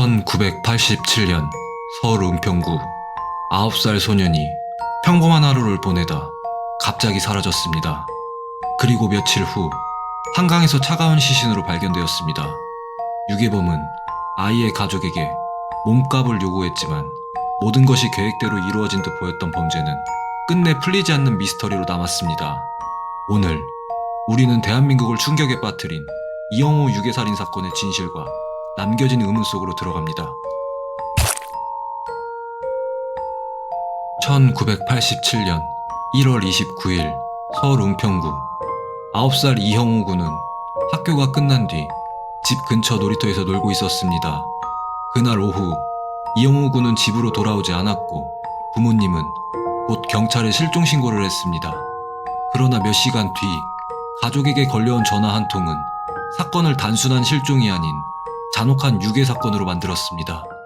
1987년 서울 은평구 9살 소년이 평범한 하루를 보내다 갑자기 사라졌습니다. 그리고 며칠 후 한강에서 차가운 시신으로 발견되었습니다. 유괴범은 아이의 가족에게 몸값을 요구했지만 모든 것이 계획대로 이루어진 듯 보였던 범죄는 끝내 풀리지 않는 미스터리로 남았습니다. 오늘 우리는 대한민국을 충격에 빠뜨린 이영호 유괴살인 사건의 진실과 남겨진 의문 속으로 들어갑니다. 1987년 1월 29일 서울 은평구 9살 이형우 군은 학교가 끝난 뒤 집 근처 놀이터에서 놀고 있었습니다. 그날 오후 이영우 군은 집으로 돌아오지 않았고 부모님은 곧 경찰에 실종 신고를 했습니다. 그러나 몇 시간 뒤 가족에게 걸려온 전화 한 통은 사건을 단순한 실종이 아닌 잔혹한 유괴 사건으로 만들었습니다.